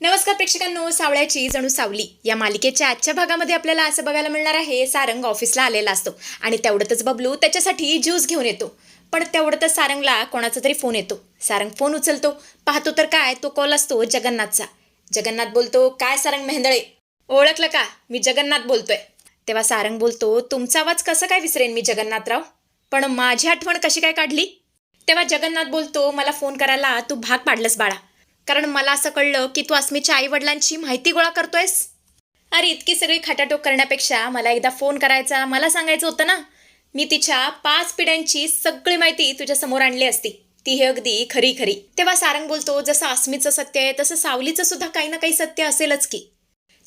नमस्कार प्रेक्षकांनो सावळ्याची जणू सावली. या मालिकेच्या आजच्या भागामध्ये आपल्याला असं बघायला मिळणार आहे सारंग ऑफिसला आलेला असतो. आणि तेवढंच बबलू त्याच्यासाठी ज्यूस घेऊन येतो. पण तेवढंच सारंगला कोणाचा तरी फोन येतो. सारंग फोन उचलतो. पाहतो तर काय तो कॉल असतो जगन्नाथचा. जगन्नाथ बोलतो काय सारंग मेहंदळे ओळखलं का? मी जगन्नाथ बोलतोय. तेव्हा सारंग बोलतो तुमचा आवाज कसं काय विसरेन मी जगन्नाथराव? पण माझी आठवण कशी काय काढली? तेव्हा जगन्नाथ बोलतो मला फोन करायला तू भाग पाडलंस बाळा. कारण मला असं कळलं की तू अस्मीच्या आई वडिलांची माहिती गोळा करतोयस. अरे इतकी सगळी खाटाटोक करण्यापेक्षा मला एकदा फोन करायचा मला सांगायचं होतं ना. मी तिच्या पाच पिढ्यांची सगळी माहिती तुझ्या समोर आणली असती. ती हे अगदी खरी खरी. तेव्हा सारंग बोलतो जसं अस्मीचं सत्य आहे तसं सावलीचं सुद्धा काही ना काही सत्य असेलच की.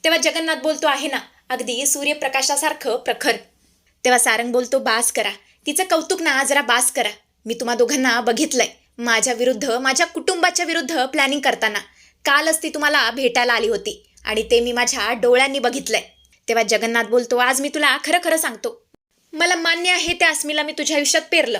तेव्हा जगन्नाथ बोलतो आहे ना अगदी सूर्यप्रकाशासारखं प्रखर. तेव्हा सारंग बोलतो बास करा. तिचं कौतुक ना जरा बास करा. मी तुम्हा दोघांना बघितलंय. माझ्या विरुद्ध माझ्या कुटुंबाच्या विरुद्ध प्लॅनिंग करताना कालच ती तुम्हाला भेटायला आली होती आणि ते मी माझ्या डोळ्यांनी बघितलंय. तेव्हा जगन्नाथ बोलतो आज मी तुला खरं खरं सांगतो. मला मान्य आहे त्या अस्मीला मी तुझ्या आयुष्यात पेरलं.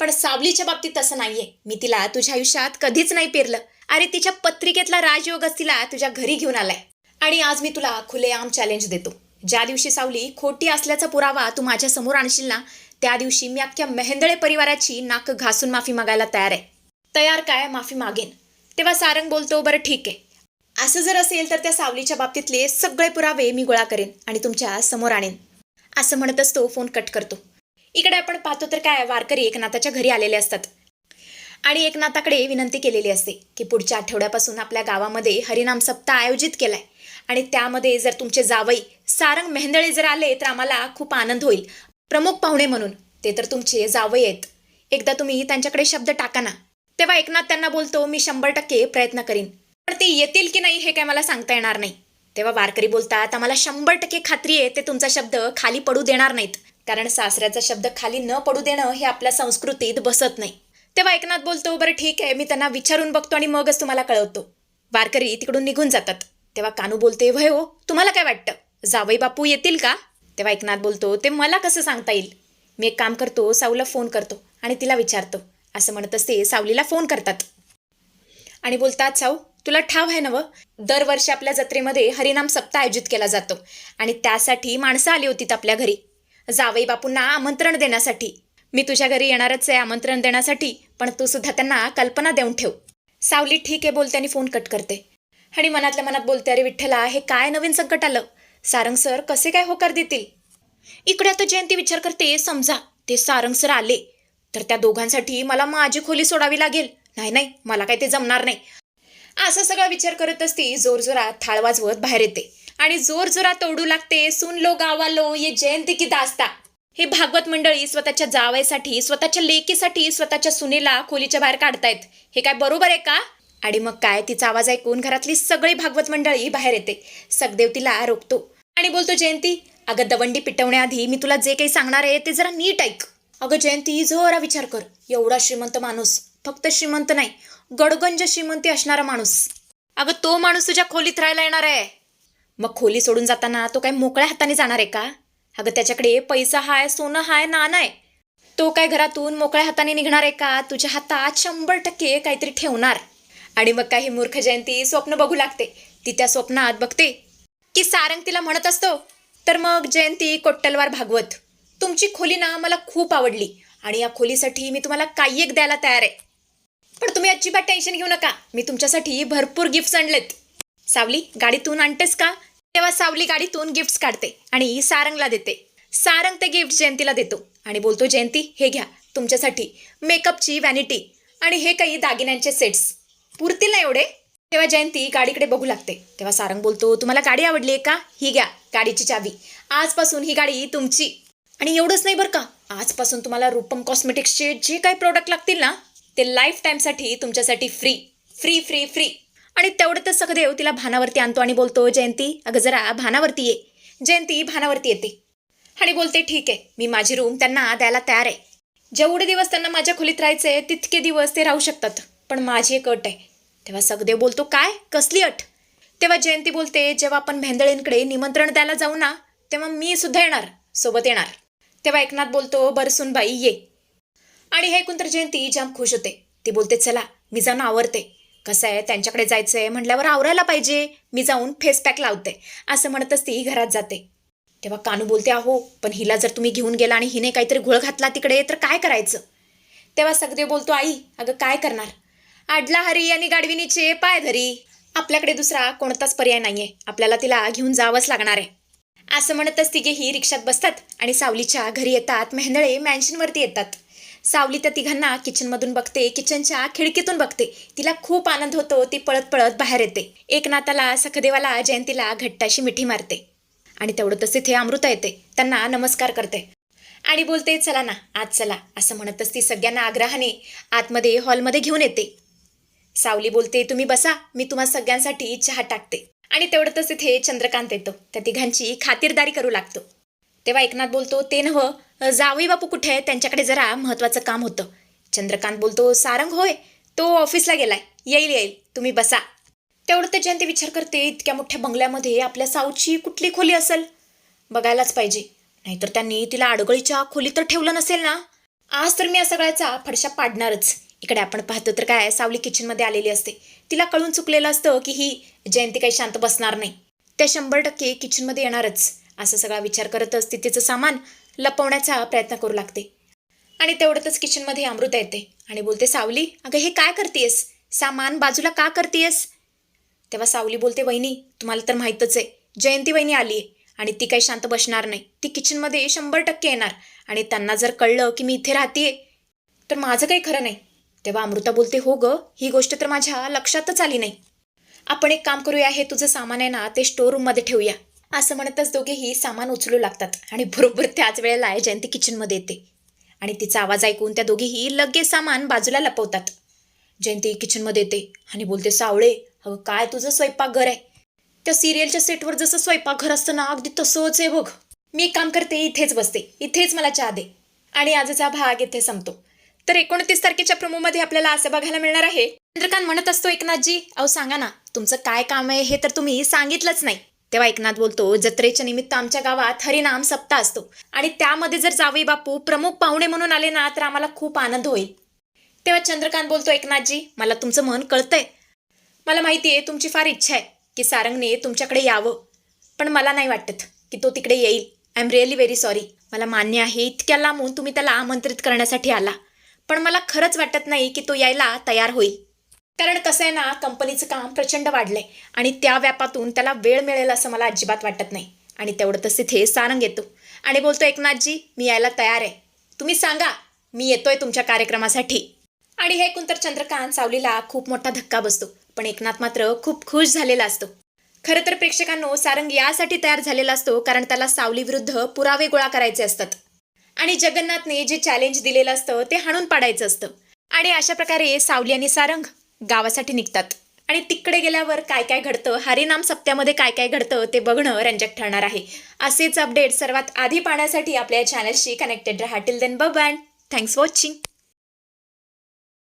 पण सावलीच्या बाबतीत तसं नाहीये. मी तिला तुझ्या आयुष्यात कधीच नाही पेरलं. अरे तिच्या पत्रिकेतला राजयोगच तिला तुझ्या घरी घेऊन आलाय. आणि आज मी तुला खुलेआम चॅलेंज देतो. ज्या दिवशी सावली खोटी असल्याचा पुरावा तू माझ्यासमोर आणशील ना त्या दिवशी मी अख्ख्या मेहेंदळे परिवाराची नाक घासून माफी मागायला तयार आहे. तयार काय माफी मागेन. तेव्हा सारंग बोलतो बरं ठीक आहे. असं जर असेल तर त्या सावलीच्या बाबतीतले सगळे पुरावे मी गोळा करेन आणि तुमच्यासमोर आणेन. असं म्हणतच तो फोन कट करतो. इकडे आपण पाहतो तर काय वारकरी एकनाथाच्या घरी आलेले असतात. आणि एकनाथाकडे विनंती केलेली असते की पुढच्या आठवड्यापासून आपल्या गावामध्ये हरिनाम सप्ताह आयोजित केलाय. आणि त्यामध्ये जर तुमचे जावई सारंग मेहंदळे जर आले तर आम्हाला खूप आनंद होईल. प्रमुख पाहुणे म्हणून ते तर तुमचे जावई आहेत. एकदा तुम्ही त्यांच्याकडे शब्द टाका ना. तेव्हा एकनाथ त्यांना बोलतो मी शंभर टक्के प्रयत्न करीन. पण ते येतील की नाही हे काय मला सांगता येणार नाही. तेव्हा वारकरी बोलतात आम्हाला शंभर टक्के खात्री आहे ते तुमचा शब्द खाली पडू देणार नाहीत. कारण सासऱ्याचा शब्द खाली न पडू देणं हे आपल्या संस्कृतीत बसत नाही. तेव्हा एकनाथ बोलतो बरं ठीक आहे मी त्यांना विचारून बघतो आणि मगच तुम्हाला कळवतो. वारकरी तिकडून निघून जातात. तेव्हा कानू बोलते वय हो तुम्हाला काय वाटतं? जावई बापू येतील का? तेव्हा एकनाथ बोलतो ते मला कसं सांगता येईल? मी एक काम करतो साऊला फोन करतो आणि तिला विचारतो. असं म्हणत असते सावलीला फोन करतात. आणि बोलतात साऊ तुला ठाव आहे नवं दरवर्षी आपल्या जत्रेमध्ये हरिनाम सप्ताह आयोजित केला जातो आणि त्यासाठी माणसं आली होतीत आपल्या घरी. जावई बापूंना आमंत्रण देण्यासाठी. मी तुझ्या घरी येणारच आहे आमंत्रण देण्यासाठी पण तू सुद्धा त्यांना कल्पना देऊन ठेव. सावली ठीक आहे बोलते आणि फोन कट करते. आणि मनातल्या मनात बोलते अरे विठ्ठला हे काय नवीन संकट आलं? सारंग सर कसे काय होकार देतील? इकडे आता जयंती विचार करते समजा. ते सारंग सर आले. तर त्या दोघांसाठी मला माझी खोली सोडावी लागेल. नाही नाही मला काय ते जमणार नाही. असा सगळा विचार करत असती जोरजोरात थाळ वाजवत बाहेर येते. आणि जोरजोरात ओढू लागते सुन लो गावालो ये जयंती की दास्ता. हे भागवत मंडळी स्वतःच्या जावयासाठी स्वतःच्या लेकीसाठी स्वतःच्या सुनेला खोलीच्या बाहेर काढतायत. हे काय बरोबर आहे का? आणि मग काय? तिचा आवाज ऐकून घरातली सगळी भागवत मंडळी बाहेर येते. सगदेव तिला रोखतो. आणि बोलतो जयंती अगं दवंडी पिटवण्याआधी मी तुला जे काही सांगणार आहे ते जरा नीट ऐक. अगं जयंती जरा विचार कर. एवढा श्रीमंत माणूस. फक्त श्रीमंत नाही गडगंज श्रीमंती असणारा माणूस. अगं तो माणूस तुझ्या खोलीत राहायला येणार आहे. मग खोली सोडून जाताना तो काय मोकळ्या हाताने जाणार आहे का? अगं त्याच्याकडे पैसा हाय सोनं हाय नाणं आहे. तो काय घरातून मोकळ्या हाताने निघणार आहे का? तुझ्या हातात शंभर टक्के काहीतरी ठेवणार. आणि मग काही मूर्ख जयंती स्वप्न बघू लागते. ती त्या स्वप्नात बघते. की सारंग तिला म्हणत असतो तर मग जयंती कोट्टलवार भागवत. तुमची खोली ना मला खूप आवडली. आणि या खोलीसाठी मी तुम्हाला काही एक द्यायला तयार आहे. पण तुम्ही अजिबात टेन्शन घेऊ नका. मी तुमच्यासाठी भरपूर गिफ्ट्स आणलेत. सावली गाडीतून आणतेस का? तेव्हा सावली गाडीतून गिफ्ट्स काढते आणि सारंगला देते. सारंग ते गिफ्ट जयंतीला देतो. आणि बोलतो जयंती हे घ्या. तुमच्यासाठी मेकअपची व्हॅनिटी आणि हे काही दागिन्यांचे सेट्स पुरतील ना एवढे? तेव्हा जयंती गाडीकडे बघू लागते. तेव्हा सारंग बोलतो तुम्हाला गाडी आवडली आहे का? ही घ्या गाडीची चावी. आजपासून ही गाडी तुमची. आणि एवढंच नाही बरं का. आजपासून तुम्हाला रूपम कॉस्मेटिक्सचे जे काही प्रोडक्ट लागतील ना ते लाईफ टाईमसाठी तुमच्यासाठी फ्री फ्री फ्री फ्री आणि तेवढ्यातच सखदेव तिला भानावरती आणतो आणि बोलतो जयंती अगं जरा भानावरती ये. जयंती भानावरती येते. आणि बोलते ठीक आहे मी माझी रूम त्यांना द्यायला तयार आहे. जेवढे दिवस त्यांना माझ्या खोलीत राहायचे तितके दिवस ते राहू शकतात. पण माझी एक अट आहे. तेव्हा सखदेव बोलतो काय? कसली अट? तेव्हा जयंती बोलते जेव्हा आपण भेंदळींकडे निमंत्रण द्यायला जाऊ ना तेव्हा मी सुद्धा येणार सोबत येणार. तेव्हा एकनाथ बोलतो बरसून बाई ये. आणि हे ऐकून तर जयंती जाम खुश होते. ती बोलते चला मी जाऊन आवरते. कसं आहे त्यांच्याकडे जायचं आहे म्हटल्यावर आवरायला पाहिजे. मी जाऊन फेस पॅक लावते. असं म्हणतच ती घरात जाते. तेव्हा कानू बोलते अहो पण हिला जर तुम्ही घेऊन गेला आणि हिने काहीतरी घोळ घातला तिकडे तर काय करायचं? तेव्हा सगदेव बोलतो आई अगं काय करणार? आडला हरी आणि गाडविनीचे पाय धरी. आपल्याकडे दुसरा कोणताच पर्याय नाहीये. आपल्याला तिला घेऊन जावंच लागणार आहे. असं म्हणतच तिघेही रिक्षात बसतात आणि सावलीच्या घरी येतात मेहंदळे मॅन्शनवरती येतात. सावली त्या तिघांना किचनमधून बघते किचनच्या खिडकीतून बघते. तिला खूप आनंद होतो ती पळत पळत बाहेर येते. एकनाथाला सखदेवाला जयंतीला घट्टाशी मिठी मारते. आणि तेवढंतच तिथे अमृता येते. त्यांना नमस्कार करते. आणि बोलते चला ना आज चला असं म्हणतच ती सगळ्यांना आग्रहाने आतमध्ये हॉलमध्ये घेऊन येते. सावली बोलते तुम्ही बसा मी तुम्हा सगळ्यांसाठी चहा टाकते. आणि तेवढंच तिथे चंद्रकांत येतो. त्या तिघांची खातिरदारी करू लागतो. तेव्हा एकनाथ बोलतो ते नव्ह जावई बापू कुठे आहे त्यांच्याकडे जरा महत्वाचं काम होतं. चंद्रकांत बोलतो सारंग होय तो ऑफिसला गेलाय. येईल येईल. तुम्ही बसा. तेवढं ते जयंती विचार करते इतक्या मोठ्या बंगल्यामध्ये आपल्या साऊची कुठली खोली असेल? बघायलाच पाहिजे. नाहीतर त्यांनी तिला आडगळीच्या खोलीत तर ठेवलं नसेल ना? आज तर मी या सगळ्याचा फडशा पाडणारच. इकडे आपण पाहतो तर काय सावली किचनमध्ये आलेली असते. तिला कळून चुकलेलं असतं की ही जयंती काही शांत बसणार नाही. त्या शंभर टक्के किचनमध्ये येणारच असं सगळा विचार करतच ती तिचं सामान लपवण्याचा प्रयत्न करू लागते. आणि तेवढ्यातच किचनमध्ये अमृता येते आणि बोलते सावली अगं हे काय करतेस सामान बाजूला का करतेस तेव्हा सावली बोलते वहिनी तुम्हाला तर माहीतच आहे जयंती वहिनी आली आहे आणि ती काही शांत बसणार नाही. ती किचनमध्ये शंभर टक्के येणार आणि त्यांना जर कळलं की मी इथे राहतेय तर माझं काही खरं नाही. तेव्हा अमृता बोलते हो ग ही गोष्ट तर माझ्या लक्षातच आली नाही. आपण एक काम करूया हे तुझं सामान आहे ना ते स्टोर रूममध्ये ठेवूया. असं म्हणतच दोघेही सामान उचलू लागतात आणि बरोबर त्याच वेळेला जयंती किचनमध्ये येते. आणि तिचा आवाज ऐकून त्या दोघीही लगेच सामान बाजूला लपवतात. जयंती किचनमध्ये येते आणि बोलते सावळे अगं काय तुझं स्वयंपाकघर आहे? त्या सिरियलच्या सेटवर जसं स्वयंपाकघर असतं ना अगदी तसंच आहे बघ. मी एक काम करते इथेच बसते. इथेच मला चहा दे. आणि आजचा भाग इथे संपतो. तर एकोणतीस तारखेच्या प्रोमोमध्ये आपल्याला असं बघायला मिळणार आहे. चंद्रकांत म्हणत असतो एकनाथजी अहो सांगा ना तुमचं काय काम आहे हे तर तुम्ही सांगितलंच नाही. तेव्हा एकनाथ बोलतो जत्रेच्या निमित्त आमच्या गावात हरिनाम सप्ताह असतो. आणि त्यामध्ये जर जावई बापू प्रमुख पाहुणे म्हणून आले ना तर आम्हाला खूप आनंद होईल. तेव्हा चंद्रकांत बोलतो एकनाथजी मला तुमचं मन कळतंय. मला माहिती आहे तुमची फार इच्छा आहे की सारंगने तुमच्याकडे यावं. पण मला नाही वाटत की तो तिकडे येईल. I am really very sorry मला मान्य आहे इतक्या लांबून तुम्ही त्याला आमंत्रित करण्यासाठी आला. पण मला खरंच वाटत नाही की तो यायला तयार होईल. कारण कसं आहे ना कंपनीचं काम प्रचंड वाढलंय आणि त्या व्यापातून त्याला वेळ मिळेल असं मला अजिबात वाटत नाही. आणि तेवढंच तिथे सारंग येतो. आणि बोलतो एकनाथजी मी यायला तयार आहे. तुम्ही सांगा मी येतोय तुमच्या कार्यक्रमासाठी. आणि हे ऐकून तर चंद्रकांत सावलीला खूप मोठा धक्का बसतो. पण एकनाथ मात्र खूप खुश झालेला असतो. खरं तर प्रेक्षकांनो सारंग यासाठी तयार झालेला असतो कारण त्याला सावलीविरुद्ध पुरावे गोळा करायचे असतात. आणि जगन्नाथने जे चॅलेंज दिलेलं असतं ते हाणून पाडायचं असतं. आणि अशा प्रकारे सावली आणि सारंग गावासाठी निघतात. आणि तिकडे गेल्यावर काय काय घडतं हरिनाम सप्त्यामध्ये काय काय घडतं ते बघणं रंजक ठरणार आहे. असेच अपडेट सर्वात आधी पाहण्यासाठी आपल्या चॅनलशी कनेक्टेड राहा. Till then bub and thanks watching